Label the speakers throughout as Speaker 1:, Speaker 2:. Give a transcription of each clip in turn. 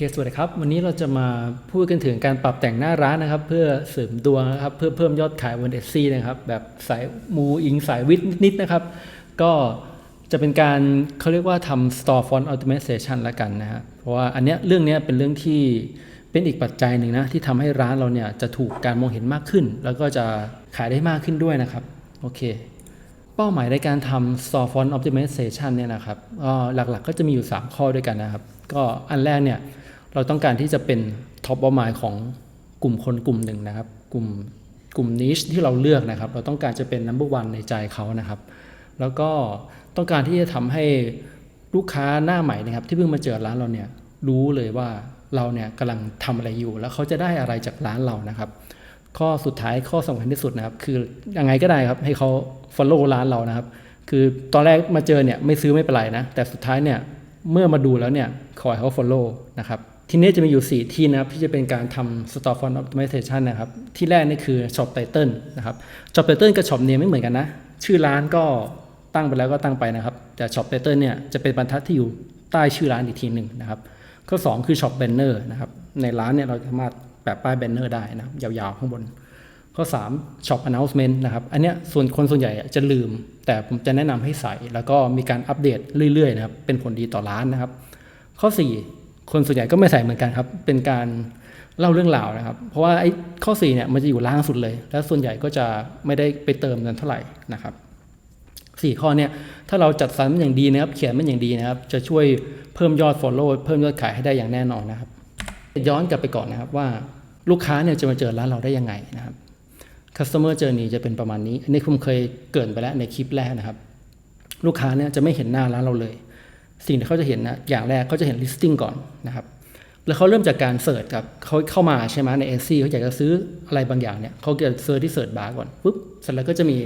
Speaker 1: คสวัสดีครับวันนี้เราจะมาพูดกันถึงการปรับแต่งหน้าร้านนะครับ เพื่อเสริมดวงนะครับเพื่อเพิ่มยอดขายบนเอซีนะครับ แบบสายมูอิงสายวิทย์นิดๆนะครับ ก็จะเป็นการเขาเรียกว่าทำ store font optimization ละกันนะฮะเพราะว่าอันเนี้ยเรื่องเนี้ยเป็นเรื่องที่เป็นอีกปัจจัยหนึ่งนะที่ทำให้ร้านเราเนี่ยจะถูกการมองเห็นมากขึ้น แล้วก็จะขายได้มากขึ้นด้วยนะครับโอเค เป้าหมายในการทำ store font optimization เนี่ยนะครับก็หลักๆก็จะมีอยู่ 3 ข้อด้วยกันนะครับ ก็อันแรกเนี่ย เราต้องการที่จะเป็น top of mind ของกลุ่มคนกลุ่มหนึ่งนะครับ กลุ่มกลุ่ม niche ที่เราเลือกนะครับ เราต้องการจะเป็น number one ในใจเขานะครับ แล้วก็ต้องการที่จะทำให้ลูกค้าหน้าใหม่นะครับ ที่เพิ่งมาเจอร้านเราเนี่ยรู้เลยว่าเราเนี่ยกำลังทำอะไรอยู่ แล้วเขาจะได้อะไรจากร้านเรานะครับ ข้อสุดท้ายข้อสำคัญที่สุดนะครับ คือยังไงก็ได้ครับให้เขา follow ร้านเรานะครับ คือตอนแรกมาเจอเนี่ยไม่ซื้อไม่เป็นไรนะ แต่สุดท้ายเนี่ยเมื่อมาดูแล้วเนี่ยขอให้เขา follow นะครับ ทีนี้จะมีอยู่ 4 ที่นะครับที่จะเป็นการทำ store font optimization นะครับ ที่แรกนี่คือ shop title นะครับ shop title กับ shop name ไม่เหมือนกันนะ ชื่อร้านก็ตั้งไปแล้วก็ตั้งไปนะครับ แต่ shop title เนี่ยจะเป็นบรรทัดที่อยู่ใต้ชื่อร้านอีกทีหนึ่งนะครับ ข้อ 2 คือ shop banner นะครับ ในร้านเนี่ยเราสามารถแปะป้ายแบนเนอร์ได้นะครับยาวๆข้างบน ข้อ 3 shop announcement นะครับ อันเนี้ยส่วนคนส่วนใหญ่จะลืม แต่ผมจะแนะนำให้ใส่ แล้วก็มีการอัปเดตเรื่อยๆนะครับ เป็นผลดีต่อร้านนะครับ ข้อ 4 คนส่วนใหญ่ก็ไม่ใส่เหมือนกันครับ เป็นการเล่าเรื่องราวนะครับ เพราะว่าไอ้ข้อ4เนี่ยมันจะอยู่ล่างสุดเลย แล้วส่วนใหญ่ก็จะไม่ได้ไปเติมเงินเท่าไหร่นะครับสี่ข้อเนี่ยถ้าเราจัดสรรมันอย่างดีนะครับ เขียนมันอย่างดีนะครับ จะช่วยเพิ่มยอด Follow เพิ่มยอดขายให้ได้อย่างแน่นอนนะครับ ย้อนกลับไปก่อนนะครับว่าลูกค้าเนี่ยจะมาเจอร้านเราได้ยังไงนะครับ Customer Journey จะเป็นประมาณนี้อันนี้ผมเคยเกินไปแล้วในคลิปแรกนะครับ ลูกค้าเนี่ยจะไม่เห็นหน้าร้านเราเลย สิ่งที่เขาจะเห็นนะอย่างแรกเขาจะเห็น listing ก่อนนะครับแล้วเขาเริ่มจากการเสิร์ชครับเขาเข้ามาใช่ไหมใน AC เขาอยากจะซื้ออะไรบางอย่างเนี่ยเขาจะเซิร์ชที่เสิร์ชบาร์ก่อนปุ๊บเสร็จแล้วก็จะมี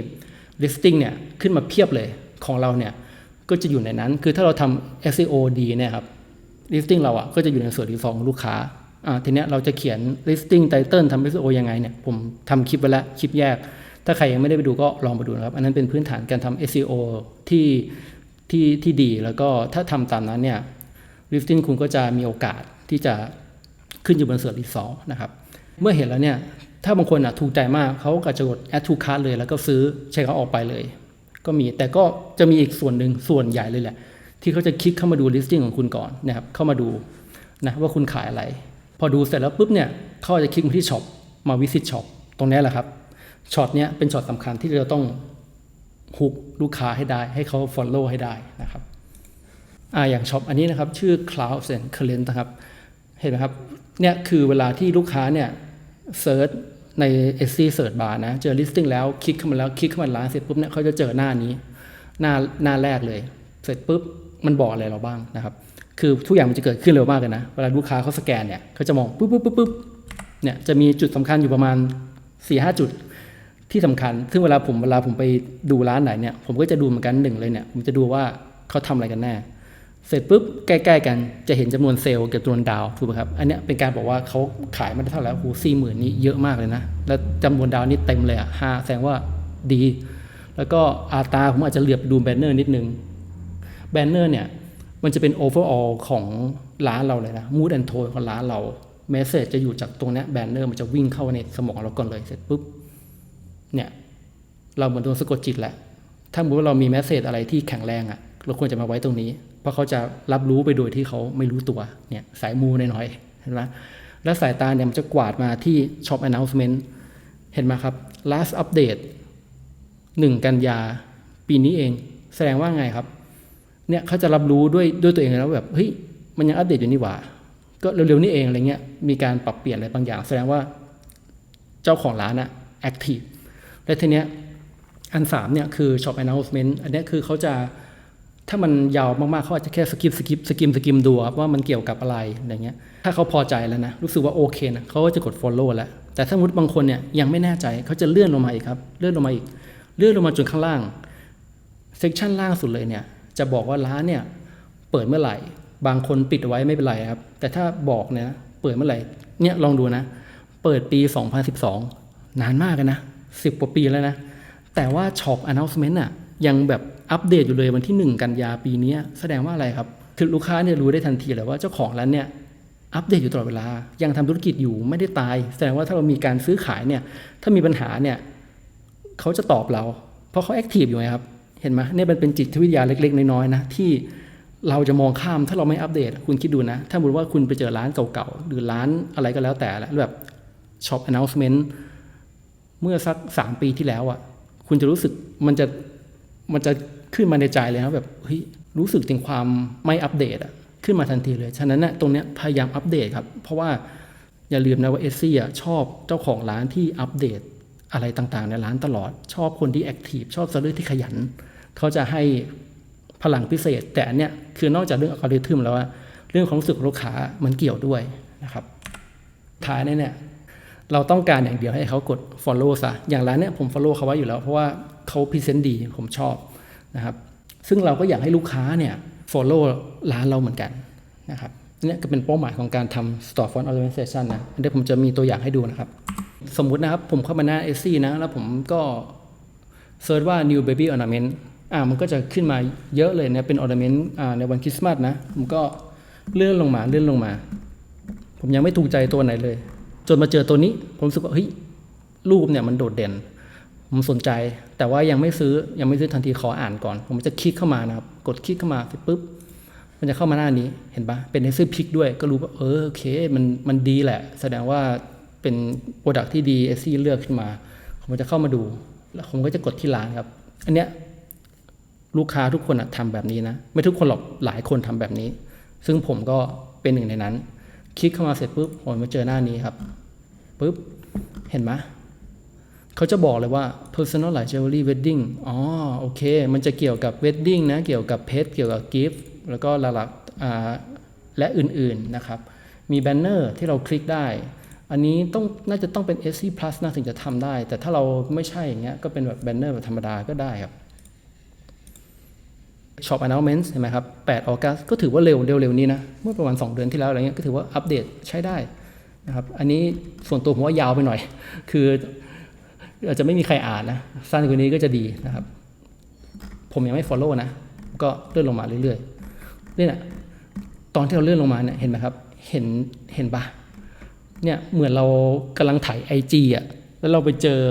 Speaker 1: listing เนี่ยขึ้นมาเพียบเลยของเราเนี่ยก็จะอยู่ในนั้น คือถ้าเราทำ SEO ดีเนี่ยครับ listing เราอะก็จะอยู่ในส่วนที่สองของลูกค้าอ่าทีเนี้ยเราจะเขียน listing title ทำ SEO ยังไงเนี่ยผมทำคลิปไว้แล้วคลิปแยก ถ้าใครยังไม่ได้ไปดูก็ลองไปดูนะครับ อันนั้นเป็นพื้นฐานการทำ SEO ที่ ที่ที่ดีแล้วก็ถ้าทำตามนั้นเนี่ย listing คุณก็จะมีโอกาสที่จะขึ้นอยู่บนเสิร์ชที่สองนะครับ เมื่อเห็นแล้วเนี่ยถ้าบางคนอะถูกใจมากเขาก็จะกด add to cart เลยแล้วก็ซื้อใช้เขาออกไปเลย ก็มีแต่ก็จะมีอีกส่วนหนึ่งส่วนใหญ่เลยแหละ ที่เขาจะคลิกเข้ามาดู listing ของคุณก่อนนะครับเข้ามาดูนะว่าคุณขายอะไร พอดูเสร็จแล้วปุ๊บเนี่ยเขาจะคลิกมาที่ช็อปมาวิสิตช็อปตรงนี้แหละครับช็อตเนี้ยเป็นช็อตสำคัญที่เราต้อง ฮุกลูกค้าให้ได้ ให้เขา follow ให้ได้นะครับอ่าอย่างช็อปอันนี้นะครับ ชื่อ Cloud and Current นะครับ เห็นไหมครับ เนี่ยคือเวลาที่ลูกค้าเนี่ยเซิร์ชใน SC Search Bar นะ เจอ listing แล้วคลิกเข้ามาแล้วคลิกเข้ามาร้านเสร็จปุ๊บเนี่ยเขาจะเจอหน้านี้ หน้าหน้าแรกเลย เสร็จปุ๊บมันบอกอะไรเราบ้างนะครับ คือทุกอย่างมันจะเกิดขึ้นเร็วมากเลยนะ เวลาลูกค้าเขาสแกนเนี่ยเขาจะมองปุ๊บปุ๊บปุ๊บปุ๊บเนี่ยจะมีจุดสำคัญอยู่ประมาณ4ี่ห้าจุด ที่สำคัญ ซึ่งเวลาผมเวลาผมไปดูร้านไหนเนี่ย ผมก็จะดูเหมือนกันหนึ่งเลยเนี่ย ผมจะดูว่าเขาทำอะไรกันแน่ เสร็จปุ๊บใกล้ๆกันจะเห็นจำนวนเซลล์กับจำนวนดาวถูกไหมครับ อันนี้เป็นการบอกว่าเขาขายมาได้เท่าไหร่โอ้โหสี่หมื่นนี้เยอะมากเลยนะ แล้วจำนวนดาวนี่เต็มเลยอะห้าแสดงว่าดี แล้วก็อาตาผมอาจจะเหลือบดูแบนเนอร์นิดนึง แบนเนอร์เนี่ยมันจะเป็นโอเวอร์ออลของร้านเราเลยนะมูดแอนโทนของร้านเราเมสเซจจะอยู่จากตรงนี้แบนเนอร์มันจะวิ่งเข้าในสมองเราก่อนเลยเสร็จปุ๊บ เนี่ยเราเหมือนโดนสะกดจิตแหละ ถ้าสมมติว่าเรามีแมสเซจอะไรที่แข็งแรงอะ่ะ เราควรจะมาไว้ตรงนี้ เพราะเขาจะรับรู้ไปโดยที่เขาไม่รู้ตัว เนี่ยสายมูน้อยๆ เห็นไหมแล้วสายตาเนี่ยมันจะกวาดมาที่ Shop Announcement เห็นไหมครับ last update 1 กันยา ปีนี้เอง แสดงว่าไงครับ เนี่ยเขาจะรับรู้ด้วยด้วยตัวเองแล้วแบบ เฮ้ย มันยังอัปเดตอยู่นี่หว่า ก็เร็วๆ นี่เองอะไรเงี้ย มีการปรับเปลี่ยนอะไรบางอย่าง แสดงว่าเจ้าของร้านอะ active และทีเนี้ยอันสามเนี่ยคือ shop announcement อันนี้คือเขาจะถ้ามันยาวมากๆเขาอาจจะแค่สกิปสกิปสกิมสกิมดูว่ามันเกี่ยวกับอะไรอะไรเงี้ยถ้าเขาพอใจแล้วนะ รู้สึกว่าโอเคนะเขาก็จะกด follow แล้ว แต่ถ้าสมมติบางคนเนี่ยยังไม่แน่ใจเขาจะเลื่อนลงมาอีกครับ เลื่อนลงมาอีก เลื่อนลงมาจนข้างล่างเซกชันล่างสุดเลยเนี่ยจะบอกว่าร้านเนี่ยเปิดเมื่อไหร่ บางคนปิดไว้ไม่เป็นไรครับ แต่ถ้าบอกเนี่ยเปิดเมื่อไหร่เนี่ยลองดูนะ เปิดปี 2012 นานมากนะ สิบกว่าปีแล้วนะ แต่ว่าช็อป announcement อะยังแบบอัปเดตอยู่เลยวันที่ 1 กันยาปีนี้แสดงว่าอะไรครับคือลูกค้าเนี่ยรู้ได้ทันทีเลยว่าเจ้าของร้านเนี่ยอัปเดตอยู่ตลอดเวลา ยังทำธุรกิจอยู่ไม่ได้ตาย แสดงว่าถ้าเรามีการซื้อขายเนี่ย ถ้ามีปัญหาเนี่ยเขาจะตอบเรา เพราะเขาแอคทีฟอยู่ไงครับ เห็นไหมเนี่ยมันเป็นจิตวิทยาเล็กๆ น้อยๆนะที่เราจะมองข้ามถ้าเราไม่อัปเดต คุณคิดดูนะ ถ้าสมมติว่าคุณไปเจอร้านเก่าๆ หรือร้านอะไรก็แล้วแต่แล้วแบบช็อป announcement เมื่อสักสามปีที่แล้วอะ คุณจะรู้สึกมันจะมันจะขึ้นมาในใจเลยนะแบบเฮ้ยรู้สึกถึงความไม่อัปเดตอะขึ้นมาทันทีเลย ฉะนั้นนะตรงเนี้ยพยายามอัปเดตครับ เพราะว่าอย่าลืมนะว่าเอซี่อะชอบเจ้าของร้านที่อัปเดตอะไรต่างๆ ในร้านตลอด ชอบคนที่แอคทีฟชอบเซอร์ที่ขยัน เขาจะให้พลังพิเศษ แต่อันเนี้ยคือนอกจากเรื่องอัลกอริทึมแล้วว่าเรื่องของรู้สึกลูกค้ามันเกี่ยวด้วยนะครับท้ายเนี่ย เราต้องการอย่างเดียวให้เขากด follow ซะ อย่างร้านเนี้ยผม follow เขาไว้อยู่แล้ว เพราะว่าเขาพรีเซนต์ดีผมชอบนะครับ ซึ่งเราก็อยากให้ลูกค้าเนี่ย follow ร้านเราเหมือนกันนะครับเนี่ยก็เป็นเป้าหมายของการทำ store front organization นะเดี๋ยวผมจะมีตัวอย่างให้ดูนะครับ สมมุตินะครับผมเข้ามาหน้า s อนะ แล้วผมก็เซิร์ชว่า new baby ornament อ่ามันก็จะขึ้นมาเยอะเลยเนี่ยเป็น ornament อ่าในวันคริสต์มาสนะ ผมก็เลื่อนลงมาเลื่อนลงมา ผมยังไม่ถูกใจตัวไหนเลย จนมาเจอตัวนี้ ผมรู้สึกว่าเฮ้ยรูปเนี่ยมันโดดเด่น ผมสนใจ แต่ว่ายังไม่ซื้อยังไม่ซื้อทันทีขออ่านก่อน ผมจะคลิกเข้ามานะครับ กดคลิกเข้ามาเสร็จปุ๊บมันจะเข้ามาหน้านี้เห็นปะเป็นในซื้อพิกด้วย ก็รู้ว่าเออโอเคมันมันดีแหละ แสดงว่าเป็นโปรดักที่ดีเอซี่เลือกขึ้นมา ผมจะเข้ามาดู แล้วผมก็จะกดที่ร้านครับ อันเนี้ยลูกค้าทุกคนอะทำแบบนี้นะ ไม่ทุกคนหรอกหลายคนทำแบบนี้ ซึ่งผมก็เป็นหนึ่งในนั้น คลิกเข้ามาเสร็จปุ๊บผมมาเจอหน้านี้ครับปุ๊บ เห็นไหมเขาจะบอกเลยว่า personalized jewelry wedding อ๋อ โอเค มันจะเกี่ยวกับ wedding นะ เกี่ยวกับเพชรเกี่ยวกับ gift แล้วก็หลักๆและอื่นๆนะครับ มีแบนเนอร์ที่เราคลิกได้ อันนี้ต้องน่าจะต้องเป็น SC Plus นะถึงจะทำได้ แต่ถ้าเราไม่ใช่อย่างเงี้ย ก็เป็นแบบแบนเนอร์แบบธรรมดาก็ได้ครับ Shop Announcements เห็นไหมครับ8ออกัสก็ถือว่าเร็วเร็วๆนี้นะ เมื่อประมาณ 2 เดือนที่แล้วอะไรเงี้ยก็ถือว่าอัปเดตใช้ได้นะครับ อันนี้ส่วนตัวผมว่ายาวไปหน่อย คืออาจจะไม่มีใครอ่านนะ สั้นกว่านี้ก็จะดีนะครับ ผมยังไม่ follow นะ ก็เลื่อนลงมาเรื่อยๆเนี่ยตอนที่เราเลื่อนลงมาเนี่ยเห็นไหมครับ เห็นเห็นปะเนี่ยเหมือนเรากำลังถ่ายไอจีอะแล้วเราไปเจอ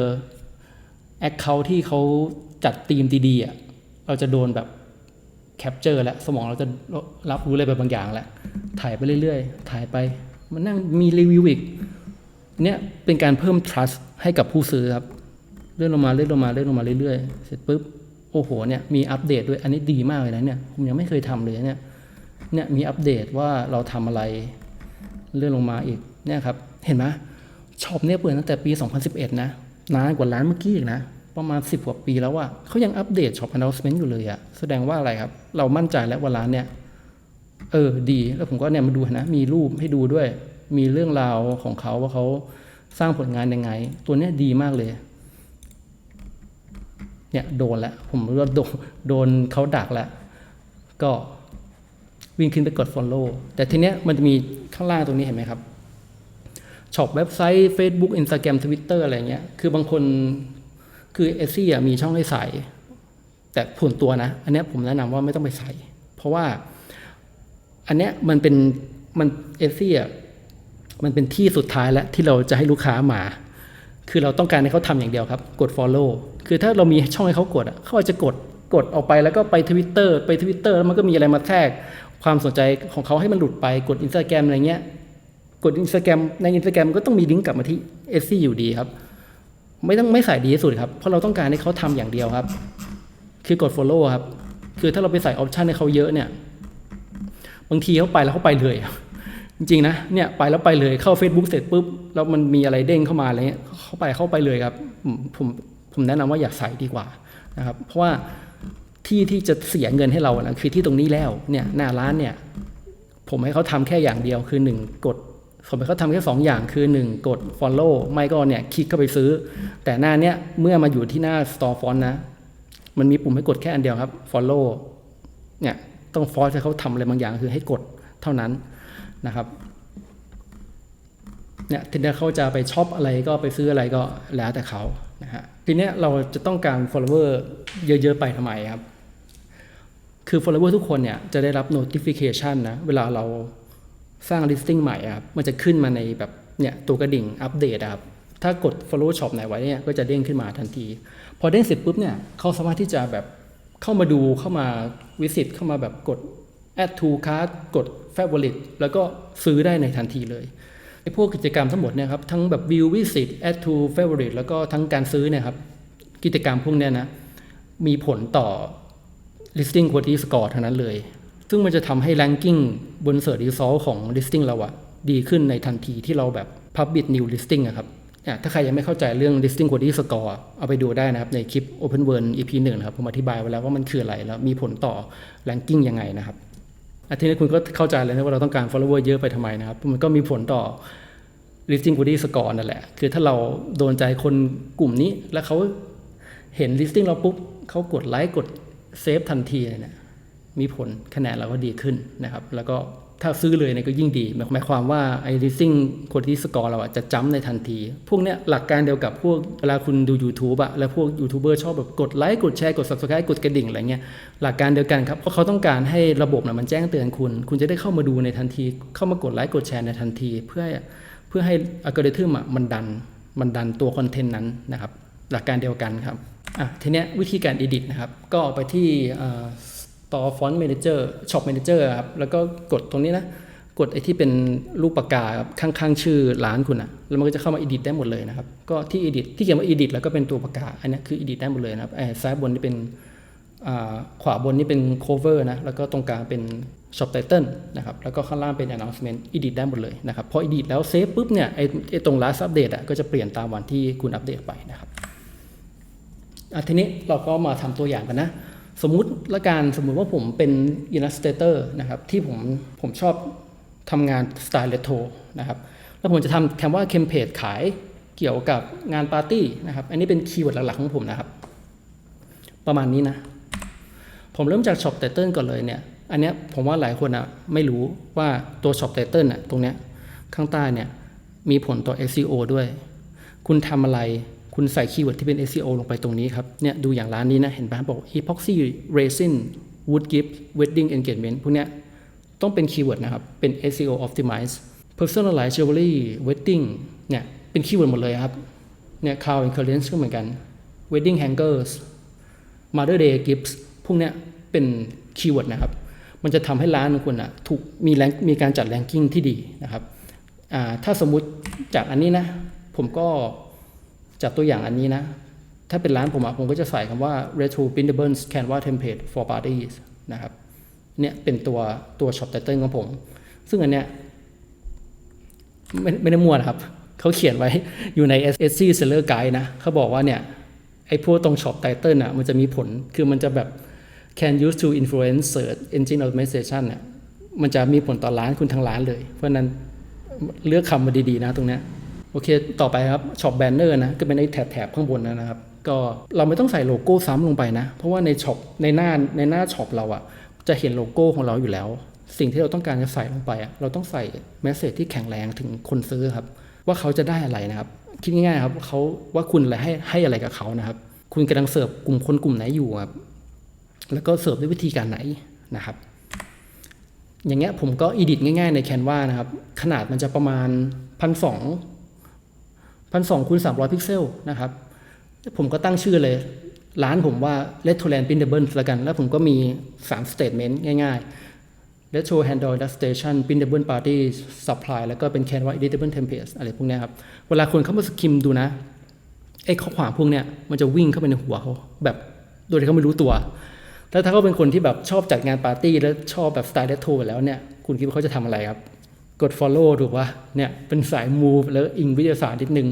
Speaker 1: แอคเคาท์ที่เขาจัดธีมดีๆอะเราจะโดนแบบ แคปเจอร์แล้วสมองเราจะรับรู้อะไรไปบางอย่างแล้วถ่ายไปเรื่อยๆ ถ่ายไปมันนั่งมีรีวิวอีกเนี่ยเป็นการเพิ่ม trust ให้กับผู้ซื้อครับเลื่อนลงมาเลื่อนลงมาเลื่อนลงมาเรื่อยๆ เสร็จปุ๊บโอ้โหเนี่ยมีอัปเดตด้วยอันนี้ดีมากเลยนะเนี่ยผมยังไม่เคยทำเลยเนี่ยเนี่ยมีอัปเดตว่าเราทำอะไรเลื่อนลงมาอีกเนี่ยครับเห็นไหมช็อปเนี่ยเปิดตั้งแต่ปี 2011 นะนานกว่าร้านเมื่อกี้อีกนะ ประมาณ 10กว่าปีแล้วอะเขายังอัปเดตช็อป announcement อยู่เลยอะแสดงว่าอะไรครับ เรามั่นใจแล้วว่าร้านเนี่ย เออดี แล้วผมก็เนี่ยมาดูนะ มีรูปให้ดูด้วย มีเรื่องราวของเขาว่าเขาสร้างผลงานยังไง ตัวเนี้ยดีมากเลย เนี่ยโดนแล้วผมรู้ว่าโดนโดนเขาดักแล้ว ก็วิ่งขึ้นไปกด follow แต่ทีเนี้ยมันจะมีข้างล่างตรงนี้เห็นไหมครับช็อปเว็บไซต์ Facebook Instagram Twitter อะไรเงี้ย คือบางคน คือเอซี่มีช่องให้ใส่ แต่ผลตัวนะ อันนี้ผมแนะนำว่าไม่ต้องไปใส่ เพราะว่า อันเนี้ยมันเป็นมันเอซี่มันเป็นที่สุดท้ายแล้วที่เราจะให้ลูกค้ามา คือเราต้องการให้เขาทำอย่างเดียวครับ กด follow คือถ้าเรามีช่องให้เขากดเขาอาจจะกดกดออกไปแล้วก็ไปทวิตเตอร์ไปทวิตเตอร์แล้วมันก็มีอะไรมาแทรกความสนใจของเขาให้มันหลุดไปกดอินสตาแกรมอะไรเงี้ยกดอินสตาแกรมในอินสตาแกรมก็ต้องมีลิงก์กลับมาที่เอซี่อยู่ดีครับ ไม่ต้องไม่ใส่ดีที่สุดครับ เพราะเราต้องการให้เขาทำอย่างเดียวครับ คือกด follow ครับ คือถ้าเราไปใส่ออปชันให้เขาเยอะเนี่ย บางทีเขาไปแล้วเขาไปเลย จริงๆนะ เนี่ยไปแล้วไปเลย เข้า Facebook เสร็จปุ๊บ แล้วมันมีอะไรเด้งเข้ามาอะไรเงี้ย เข้าไปเข้าไปเลยครับ ผมผมแนะนำว่าอย่าใส่ดีกว่านะครับ เพราะว่าที่ที่จะเสียเงินให้เรานะคือที่ตรงนี้แล้ว เนี่ยหน้าร้านเนี่ย ผมให้เขาทำแค่อย่างเดียวคือหนึ่งกด ผมให้เขาทำแค่สองอย่างคือหนึ่งกด follow ไม่ก็เนี่ยคลิกเข้าไปซื้อ แต่หน้าเนี้ยเมื่อมาอยู่ที่หน้า store font นะ มันมีปุ่มให้กดแค่อันเดียวครับ follow เนี่ยต้องฟอร์สให้เขาทำอะไรบางอย่างคือให้กดเท่านั้นนะครับเนี่ยทีนี้เขาจะไปช็อปอะไรก็ไปซื้ออะไรก็แล้วแต่เขานะฮะทีเนี้ยเราจะต้องการ follower เยอะๆไปทำไมครับ คือ follower ทุกคนเนี่ยจะได้รับ notification นะเวลาเรา สร้าง listing ใหม่ครับมันจะขึ้นมาในแบบเนี่ยตัวกระดิ่งอัปเดตครับถ้ากด follow shop ไหนไว้เนี่ยก็จะเด้งขึ้นมาทันที พอเด้งเสร็จปุ๊บเนี่ยเขาสามารถที่จะแบบเข้ามาดูเข้ามาวิสิตเข้ามาแบบกด add to cart กด favorite แล้วก็ซื้อได้ในทันทีเลยไอ้พวกกิจกรรมทั้งหมดเนี่ยครับทั้งแบบ view visit add to favorite แล้วก็ทั้งการซื้อเนี่ยครับกิจกรรมพวกเนี้ยนะมีผลต่อ listing quality score ทั้งนั้นเลย ซึ่งมันจะทำให้ ranking บน search result ของ listing เราอะดีขึ้นในทันทีที่เราแบบ publish new listing อะครับเนี่ยถ้าใครยังไม่เข้าใจเรื่อง listing quality score เอาไปดูได้นะครับ ในคลิป open world EP หนึ่งนะครับผมอธิบายไว้แล้วว่ามันคืออะไรแล้วมีผลต่อ ranking ยังไงนะครับอาทีนี้คุณก็เข้าใจเลยนะว่าเราต้องการ follower เยอะไปทำไมนะครับ มันก็มีผลต่อ listing quality score นั่นแหละ คือถ้าเราโดนใจคนกลุ่มนี้ แล้วเขาเห็น listing เราปุ๊บเขากดไลค์กดเซฟทันทีเลยเนี่ย มีผลคะแนนเราก็ดีขึ้นนะครับ แล้วก็ถ้าซื้อเลยเนี่ยก็ยิ่งดี หมายความว่าไอ้ listing quality score เราอะจะจ้ำในทันที พวกเนี้ยหลักการเดียวกับพวกเวลาคุณดู YouTube อะแล้วพวกยูทูบเบอร์ชอบแบบกดไลค์กดแชร์กด subscribe กดกระดิ่งอะไรเงี้ยหลักการเดียวกันครับ เพราะเขาต้องการให้ระบบนะมันแจ้งเตือนคุณ คุณจะได้เข้ามาดูในทันที เข้ามากดไลค์กดแชร์ในทันที เพื่อเพื่อให้อัลกอริทึมอะมันดันมันดันตัวคอนเทนต์นั้นนะครับหลักการเดียวกันครับอะทีเนี้ยวิธีการ edit นะครับก็ไปที่ Store Font Manager Shop Manager ครับแล้วก็กดตรงนี้นะกดไอ้ที่เป็นรูปปากกาข้างๆ ชื่อร้านคุณอะแล้วมันก็จะเข้ามา edit ได้หมดเลยนะครับ ก็ที่ edit ที่เขียนว่า edit แล้วก็เป็นตัวปากกา อันนี้คือ edit ได้หมดเลยนะครับไอ้ซ้ายบนนี่เป็นขวาบนนี่เป็น cover นะ แล้วก็ตรงกลางเป็น shop title นะครับ แล้วก็ข้างล่างเป็น announcement edit ได้หมดเลยนะครับ พอ edit แล้วเซฟปุ๊บเนี่ยไอ้ไอตรง last update อะก็จะเปลี่ยนตามวันที่คุณอัปเดตไปนะครับทีนี้เราก็มาทำตัวอย่างกันนะ สมมุติละการสมมุติว่าผมเป็น illustrator นะครับที่ผมผมชอบทำงานสไตล์เรโทรนะครับแล้วผมจะทำคำว่า c a m p a g e ขายเกี่ยวกับงานปาร์ตี้นะครับอันนี้เป็นคีย์เวิร์ดหลักๆของผมนะครับ ประมาณนี้นะ ผมเริ่มจาก shop title ก่อนเลยเนี่ยอันนี้ผมว่าหลายคนอะไม่รู้ว่าตัว shop title อะตรงเนี้ยข้างใต้เนี่ยมีผลต่อ SEO ด้วย คุณทำอะไร คุณใส่คีย์เวิร์ดที่เป็น SEO ลงไปตรงนี้ครับ เนี่ยดูอย่างร้านนี้นะ เห็นปะบอก epoxy resin wood gift wedding engagement พวกเนี้ยต้องเป็นคีย์เวิร์ดนะครับ เป็น SEO optimize personalized jewelry wedding เนี่ยเป็นคีย์เวิร์ดหมดเลยครับ เนี่ย crown and curtains ก็เหมือนกัน wedding hangers mother day gifts พวกเนี้ยเป็นคีย์เวิร์ดนะครับ มันจะทำให้ร้านของคุณอะถูกมีแรงมีการจัดแรงกิ้งที่ดีนะครับอ่าถ้าสมมุติจากอันนี้นะ ผมก็ จากตัวอย่างอันนี้นะ ถ้าเป็นร้านผมอะผมก็จะใส่คำว่า retro printable canva template for parties นะครับเนี่ยเป็นตัวตัว shop title ของผม ซึ่งอันเนี้ยไม่ไม่ได้มั่วนะครับ เขาเขียนไว้อยู่ใน SC Seller Guide นะเขาบอกว่าเนี่ยไอ้พวกตรง shop title น่ะมันจะมีผลคือมันจะแบบ can use to influence search engine optimization เนี่ยมันจะมีผลต่อร้านคุณทั้งร้านเลย เพราะฉะนั้นเลือกคำมาดี ๆ นะตรงเนี้ย โอเค ต่อไปครับช็อปแบนเนอร์นะ ก็เป็นไอ้แถบๆข้างบนนะครับ ก็เราไม่ต้องใส่โลโก้ซ้ำลงไปนะ เพราะว่าในช็อปในหน้าในหน้าช็อปเราอะจะเห็นโลโก้ของเราอยู่แล้ว สิ่งที่เราต้องการจะใส่ลงไปอะเราต้องใส่แมสเซจที่แข็งแรงถึงคนซื้อครับ ว่าเขาจะได้อะไรนะครับ คิดง่ายๆครับเขาว่าคุณอะไรให้ให้อะไรกับเขานะครับ คุณกำลังเสิร์ฟกลุ่มคนกลุ่มไหนอยู่ครับ แล้วก็เสิร์ฟด้วยวิธีการไหนนะครับอย่างเงี้ยผมก็อีดิทง่ายๆใน Canva นะครับ ขนาดมันจะประมาณพันสอง พันสองคูณสามร้อยพิกเซลนะครับ ผมก็ตั้งชื่อเลย ร้านผมว่า r e t o l a n d Printable แล้วกัน แล้วผมก็มี3 statement ง่ายๆ r e t o Handle Illustration Printable Party Supply แล้วก็เป็น Canva Editable Templates อะไรพวกนี้ครับ เวลาคนเข้ามาสคิมดูนะไอ้ข้อความพวกเนี้ยมันจะวิ่งเข้าไปในหัวเขาแบบโดยที่เขาไม่รู้ตัว แล้วถ้าเขาเป็นคนที่แบบชอบจัดงานปาร์ตี้ แล้วชอบแบบสไตล์เรโทรแล้วเนี่ย คุณคิดว่าเขาจะทำอะไรครับ กด follow ถูกปะเนี่ยเป็นสายมูแล้วอิงวิทยาศาสตร์นิดนึง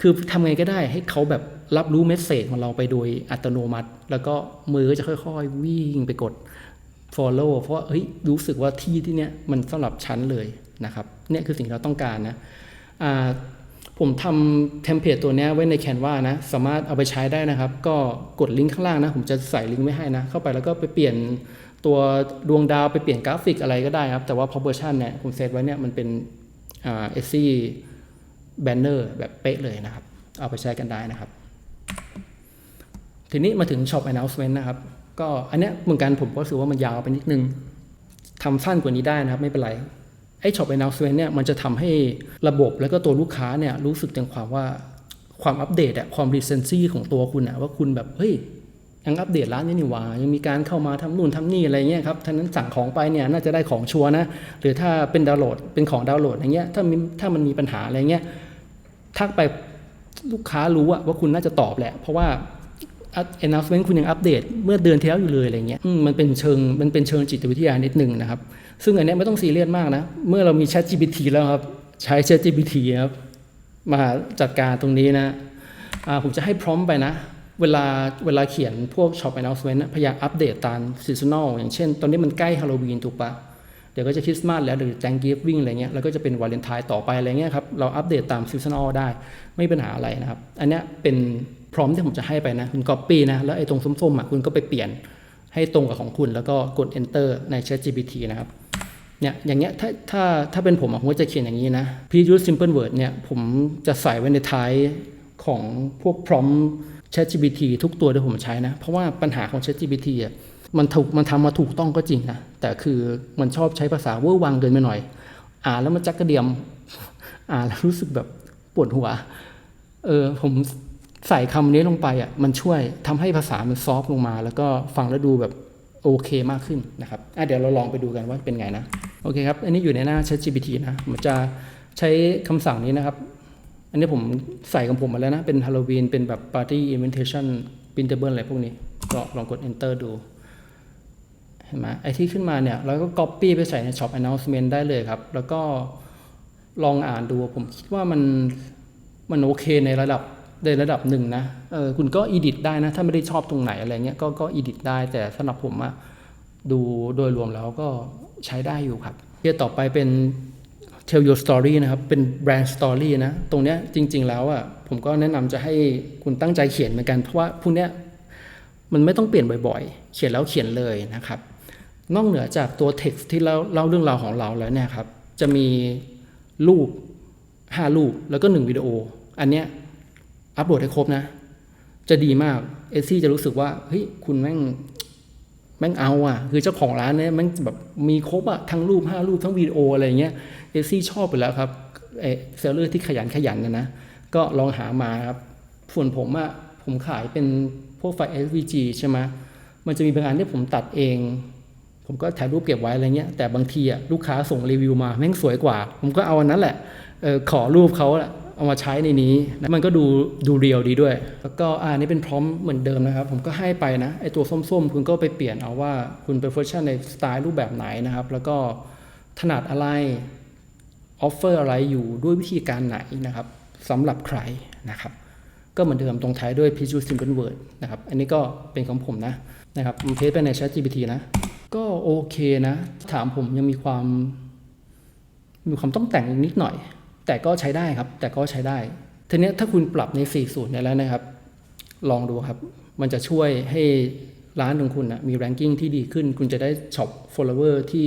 Speaker 1: คือทำไงก็ได้ให้เขาแบบรับรู้เมสเซจของเราไปโดยอัตโนมัติ แล้วก็มือก็จะค่อยๆ วิ่งไปกด follow เพราะว่าเฮ้ยรู้สึกว่าที่ที่เนี้ยมันสำหรับฉันเลยนะครับเนี่ยคือสิ่งที่เราต้องการนะอ่า ผมทำเทมเพลตตัวนี้ไว้ใน Canva นะ สามารถเอาไปใช้ได้นะครับ ก็กดลิงก์ข้างล่างนะ ผมจะใส่ลิงก์ไว้ให้นะ เข้าไปแล้วก็ไปเปลี่ยนตัวดวงดาวไปเปลี่ยนกราฟิกอะไรก็ได้ครับ แต่ว่าพอเวอร์ชันเนี่ยผมเซตไว้เนี่ยมันเป็นอ่าเอซี่แบนเนอร์แบบเป๊ะเลยนะครับ เอาไปใช้กันได้นะครับ ทีนี้มาถึง Shop Announcement นะครับ ก็อันเนี้ยเหมือนกันผมก็รู้สึกว่ามันยาวไปนิดนึงทำสั้นกว่านี้ได้นะครับ ไม่เป็นไร ไอ้ Shop Announcement เนี่ยมันจะทำให้ระบบแล้วก็ตัวลูกค้าเนี่ยรู้สึกถึงความว่าความอัปเดตอะความ recency ของตัวคุณอะว่าคุณแบบเฮ้ยยังอัปเดตร้านนี้นี่หว่ายังมีการเข้ามาทำนู่นทำนี่อะไรเงี้ยครับท่านั้นสั่งของไปเนี่ยน่าจะได้ของชัวร์นะ หรือถ้าเป็นดาวน์โหลดเป็นของดาวน์โหลดอย่างเงี้ยถ้ามีถ้ามันมีปัญหาอะไรเงี้ยทักไปลูกค้ารู้อะว่าคุณน่าจะตอบแหละ เพราะว่า announcement คุณยังอัปเดต เมื่อเดือนที่แล้วอยู่เลยอะไรเงี้ยมมันเป็นเชิงมันเป็นเชิงจิตวิทยานิดหนึ่งนะครับ ซึ่งอันนี้ไม่ต้องซีเรียสมากนะ เมื่อเรามี Chat GPT แล้วครับ ใช้ Chat GPT ครับ มาจัดการตรงนี้นะผมจะให้พร้อมไปนะ เวลาเวลาเขียนพวก Shop Announcement นะพยายามอัปเดตตาม seasonal อย่างเช่น ตอนนี้มันใกล้ฮาโลวีนถูกปะเดี๋ยวก็จะคริสต์มาสแล้วหรือ Thanksgiving อะไรเงี้ยแล้วก็จะเป็นวาเลนไทน์ต่อไปอะไรเงี้ยครับเราอัปเดตตาม seasonal ได้ไม่มีปัญหาอะไรนะครับ อันนี้เป็นพร้อมที่ผมจะให้ไปนะ คุณ copy นะ แล้วไอ้ตรงส้มๆอะคุณก็ไปเปลี่ยนให้ตรงกับของคุณ แล้วก็กด enter ใน Chat GPT นะครับ เนี่ยอย่างเงี้ยถ้าถ้าถ้าเป็นผมผมก็จะเขียนอย่างนี้นะ preuse simple word เนี่ยผมจะใส่ไว้ในท้ายของพวก prompt ChatGPT ทุกตัวที่ผมใช้นะ เพราะว่าปัญหาของ ChatGPT อะมันถูกมันทำมาถูกต้องก็จริงนะ แต่คือมันชอบใช้ภาษาเวอร์วังเกินไปหน่อย อ่านแล้วมันจักกระเดียม อ่านแล้วรู้สึกแบบปวดหัว เออผมใส่คำนี้ลงไปอะมันช่วยทำให้ภาษามันซอฟต์ลงมา แล้วก็ฟังแล้วดูแบบโอเคมากขึ้นนะครับอะเดี๋ยวเราลองไปดูกันว่าเป็นไงนะ โอเคครับ อันนี้อยู่ในหน้า ChatGPT นะผมจะใช้คำสั่งนี้นะครับ อันนี้ผมใส่ของผมมาแล้วนะ เป็นฮาโลวีนเป็นแบบ Party Invitation Printable อะไรพวกนี้ก็ลองกด Enter ดู เห็นไหมไอที่ขึ้นมาเนี่ย เราก็ Copy ไปใส่ใน Shop Announcement ได้เลยครับ แล้วก็ลองอ่านดู ผมคิดว่ามันมันโอเคในระดับในระดับหนึ่งนะ เออคุณก็ edit ได้นะ ถ้าไม่ได้ชอบตรงไหนอะไรเงี้ย ก็ก็ edit ได้ แต่สำหรับผมอะดูโดยรวมแล้วก็ ใช้ได้อยู่ครับเรื่องต่อไปเป็น tell your story นะครับ เป็น brand story นะ ตรงเนี้ยจริง ๆ แล้วอะผมก็แนะนำจะให้คุณตั้งใจเขียนเหมือนกัน เพราะว่าพวกเนี้ยมันไม่ต้องเปลี่ยนบ่อยๆ เขียนแล้วเขียนเลยนะครับ นอกเหนือจากตัว text ที่เล่าเล่าเรื่องราวของเราแล้วเนี่ยครับ จะมีรูป 5 รูปแล้วก็ 1 วิดีโอ อันเนี้ยอัปโหลดให้ครบนะ จะดีมากเอซี่จะรู้สึกว่าเฮ้ยคุณแม่ง แม่งเอาอะ คือเจ้าของร้านเนี่ยแม่งแบบมีครบอะทั้งรูป 5 รูปทั้งวิดีโออะไรเงี้ยเอซี่ชอบไปแล้วครับเอเซลเลอร์ที่ขยันขยันนะนะก็ลองหามาครับส่วนผมอะผมขายเป็นพวกไฟล์ SVG ใช่ไหมมันจะมีบางอันที่ผมตัดเอง ผมก็ถ่ายรูปเก็บไว้อะไรเงี้ยแต่บางทีอะลูกค้าส่งรีวิวมาแม่งสวยกว่า ผมก็เอาอันนั้นแหละเออขอรูปเขาแหละ เอามาใช้ในนี้แล้วมันก็ดูดูเรียวดีด้วย แล้วก็อ่านี่เป็นพร้อมเหมือนเดิมนะครับ ผมก็ให้ไปนะไอตัวส้มๆ คุณก็ไปเปลี่ยนเอาว่าคุณเป็นเวอร์ชันในสไตล์รูปแบบไหนนะครับ แล้วก็ถนัดอะไรออฟเฟอร์อะไรอยู่ด้วยวิธีการไหนนะครับสำหรับใครนะครับก็เหมือนเดิมตรงท้ายด้วย p i c h u Simple Word นะครับ อันนี้ก็เป็นของผมนะนะครับผมเทสไปใน Chat GPT นะ ก็โอเคนะ ถามผมยังมีความ มีความต้องแต่งอีกนิดหน่อย แต่ก็ใช้ได้ครับ แต่ก็ใช้ได้ทีนี้ถ้าคุณปรับใน40เนี่แล้วนะครับ ลองดูครับ มันจะช่วยให้ร้านของคุณนะมี ranking ที่ดีขึ้น คุณจะได้ช็อป follower ที่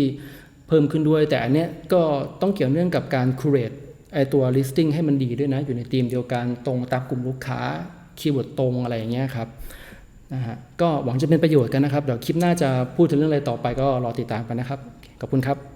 Speaker 1: เพิ่มขึ้นด้วย แต่อันเนี้ยก็ต้องเกี่ยวเนื่องกับการ curate ไอตัว listing ให้มันดีด้วยนะ อยู่ในทีมเดียวกันตรงตามกลุ่มลูกค้าคีย์เวิร์ดตรงอะไรอย่างเงี้ยครับนะฮะก็หวังจะเป็นประโยชน์กันนะครับ เดี๋ยวคลิปหน้าจะพูดถึงเรื่องอะไรต่อไปก็รอติดตามกันนะครับ ขอบคุณครับ